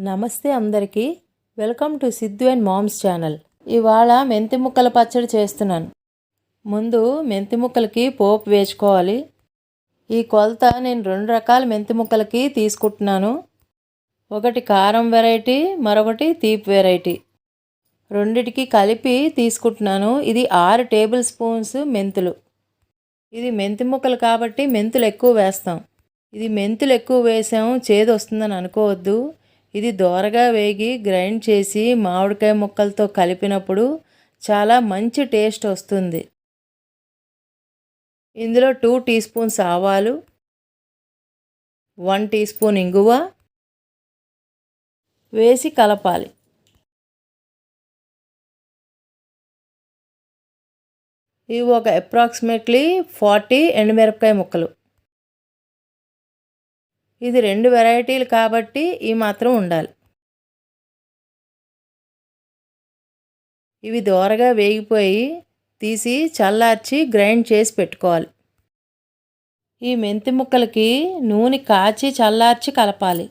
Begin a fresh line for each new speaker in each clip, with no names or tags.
నమస్తే అందరికీ. Welcome to Siddhu and moms channel. ఇవాళ మెంతి ముక్కల పచ్చడి చేస్తున్నాను. ముందు మెంతి ముక్కలకి పోపు వేసుకోవాలి. ఈ కొలత నేను రెండు రకాల మెంతి ముక్కలకి తీసుకుంటున్నాను. ఒకటి కారం వెరైటీ మరొకటి తీపి వెరైటీ. రెండిటికి కలిపి తీసుకుంటున్నాను. ఇది ఆరు టేబుల్ స్పూన్స్ మెంతులు. ఇది మెంతి ముక్కలు కాబట్టి మెంతులు ఎక్కువ వేస్తాం. ఇది మెంతులు ఎక్కువ వేసాము చేదు వస్తుందని అనుకోవద్దు. ఇది దోరగా వేగి గ్రైండ్ చేసి మామిడికాయ ముక్కలతో కలిపినప్పుడు చాలా మంచి టేస్ట్ వస్తుంది. ఇందులో టూ టీ స్పూన్స్ ఆవాలు వన్ టీ స్పూన్ ఇంగువ వేసి కలపాలి. ఇవి ఒక అప్రాక్సిమేట్లీ ఫార్టీ ఎండుమిరపకాయ ముక్కలు. ఇది రెండు వెరైటీలు కాబట్టి ఈ మాత్రం ఉండాలి. ఇవి దోరగా వేగిపోయి తీసి చల్లార్చి గ్రైండ్ చేసి పెట్టుకోవాలి. ఈ మెంతి ముక్కలకి నూనె కాచి చల్లార్చి కలపాలి.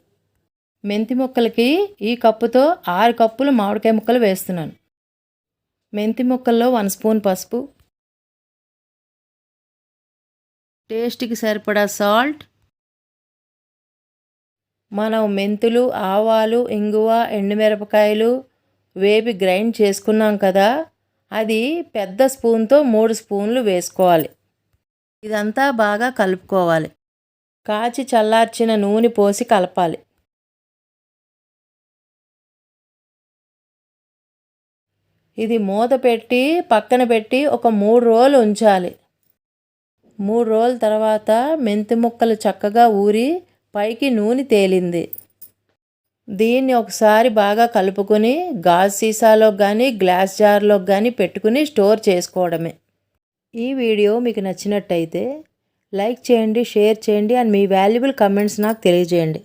మెంతి ముక్కలకి ఈ కప్పుతో ఆరు కప్పులు మామిడికాయ ముక్కలు వేస్తున్నాను. మెంతి ముక్కల్లో వన్ స్పూన్ పసుపు టేస్ట్కి సరిపడా సాల్ట్ మనం మెంతులు ఆవాలు ఇంగువ ఎండుమిరపకాయలు వేపి గ్రైండ్ చేసుకున్నాం కదా అది పెద్ద స్పూన్తో మూడు స్పూన్లు వేసుకోవాలి. ఇదంతా బాగా కలుపుకోవాలి. కాచి చల్లార్చిన నూనె పోసి కలపాలి. ఇది మూత పెట్టి పక్కన పెట్టి ఒక మూడు రోజులు ఉంచాలి. మూడు రోజుల తర్వాత మెంతి ముక్కలు చక్కగా ఊరి పైకి నూనె తేలింది. దీన్ని ఒకసారి బాగా కలుపుకొని గాజు సీసాలో కానీ గ్లాస్ జార్లో కానీ పెట్టుకుని స్టోర్ చేసుకోవడమే. ఈ వీడియో మీకు నచ్చినట్టయితే లైక్ చేయండి షేర్ చేయండి అండ్ మీ వాల్యుబుల్ కమెంట్స్ నాకు తెలియజేయండి.